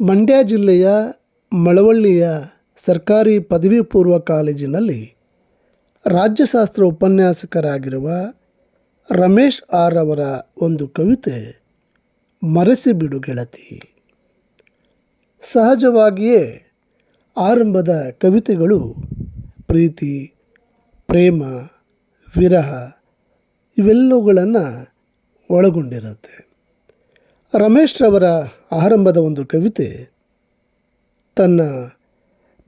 ಮಂಡ್ಯ ಜಿಲ್ಲೆಯ ಮಳವಳ್ಳಿಯ ಸರ್ಕಾರಿ ಪದವಿ ಪೂರ್ವ ಕಾಲೇಜಿನಲ್ಲಿ ರಾಜ್ಯಶಾಸ್ತ್ರ ಉಪನ್ಯಾಸಕರಾಗಿರುವ ರಮೇಶ್ ಆರ್ ಅವರ ಒಂದು ಕವಿತೆ ಮರೆಸಿಬಿಡು ಗೆಳತಿ ಸಹಜವಾಗಿಯೇ ಆರಂಭದ ಕವಿತೆಗಳು ಪ್ರೀತಿ, ಪ್ರೇಮ, ವಿರಹ ಇವೆಲ್ಲವುಗಳನ್ನು ಒಳಗೊಂಡಿರುತ್ತೆ. ರಮೇಶ್ ರವರ ಆರಂಭದ ಒಂದು ಕವಿತೆ ತನ್ನ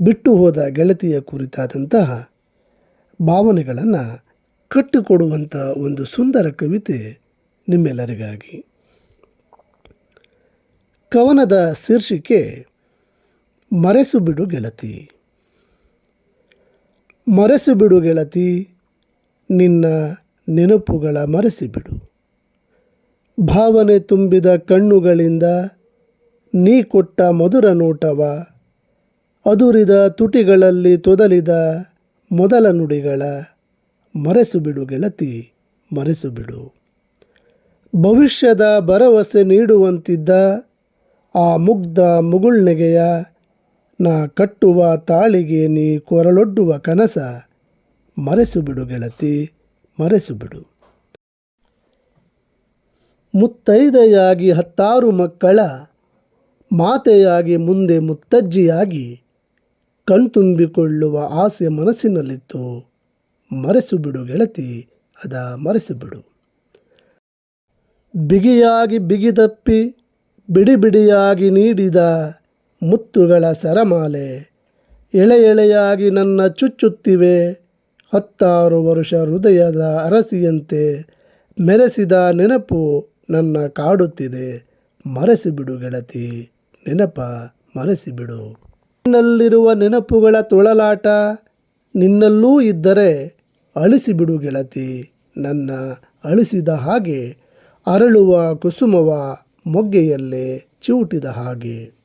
ಬಿಟ್ಟು ಹೋದ ಗೆಳತಿಯ ಕುರಿತಾದಂತಹ ಭಾವನೆಗಳನ್ನು ಕಟ್ಟಿಕೊಡುವಂಥ ಒಂದು ಸುಂದರ ಕವಿತೆ ನಿಮ್ಮೆಲ್ಲರಿಗಾಗಿ. ಕವನದ ಶೀರ್ಷಿಕೆ, ಮರೆಸು ಬಿಡು ಗೆಳತಿ. ಮರೆಸು ಬಿಡು ಗೆಳತಿ, ನಿನ್ನ ನೆನಪುಗಳ ಮರೆಸಿಬಿಡು. ಭಾವನೆ ತುಂಬಿದ ಕಣ್ಣುಗಳಿಂದ ನೀ ಕೊಟ್ಟ ಮಧುರ ನೋಟವ, ಅದುರಿದ ತುಟಿಗಳಲ್ಲಿ ತೊದಲಿದ ಮೊದಲ ನುಡಿಗಳ ಮರೆಸು ಬಿಡು ಗೆಳತಿ ಮರೆಸು ಬಿಡು ಭವಿಷ್ಯದ ಭರವಸೆ ನೀಡುವಂತಿದ್ದ ಆ ಮುಗ್ಧ ಮುಗುಳ್ನೆಗೆಯ, ನಾ ಕಟ್ಟುವ ತಾಳಿಗೆ ನೀ ಕೊರಳೊಡ್ಡುವ ಕನಸ ಮರೆಸು ಬಿಡು ಗೆಳತಿ ಮರೆಸು ಬಿಡು ಮುತ್ತೈದೆಯಾಗಿ ಹತ್ತಾರು ಮಕ್ಕಳ ಮಾತೆಯಾಗಿ ಮುಂದೆ ಮುತ್ತಜ್ಜಿಯಾಗಿ ಕಣ್ತುಂಬಿಕೊಳ್ಳುವ ಆಸೆ ಮನಸ್ಸಿನಲ್ಲಿತ್ತು. ಮರೆಸು ಬಿಡು ಗೆಳತಿ, ಅದ ಮರೆಸು ಬಿಡು ಬಿಗಿಯಾಗಿ ಬಿಗಿದಪ್ಪಿ ಬಿಡಿ ಬಿಡಿಯಾಗಿ ನೀಡಿದ ಮುತ್ತುಗಳ ಸರಮಾಲೆ ಎಳೆ ಎಳೆಯಾಗಿ ನನ್ನ ಚುಚ್ಚುತ್ತಿವೆ. ಹತ್ತಾರು ವರುಷ ಹೃದಯದ ಅರಸಿಯಂತೆ ಮೆರೆಸಿದ ನೆನಪು ನನ್ನ ಕಾಡುತ್ತಿದೆ. ಮರೆಸಿಬಿಡು ಗೆಳತಿ. ನೆನಪ ಮರೆಸಿಬಿಡು. ನಿನ್ನಲ್ಲಿರುವ ನೆನಪುಗಳ ತೊಳಲಾಟ ನಿನ್ನಲ್ಲೂ ಇದ್ದರೆ ಅಳಿಸಿಬಿಡು ಗೆಳತಿ. ನನ್ನ ಅಳಿಸಿದ ಹಾಗೆ ಅರಳುವ ಕುಸುಮವ ಮೊಗ್ಗೆಯಲ್ಲೇ ಚಿವುಟಿದ ಹಾಗೆ.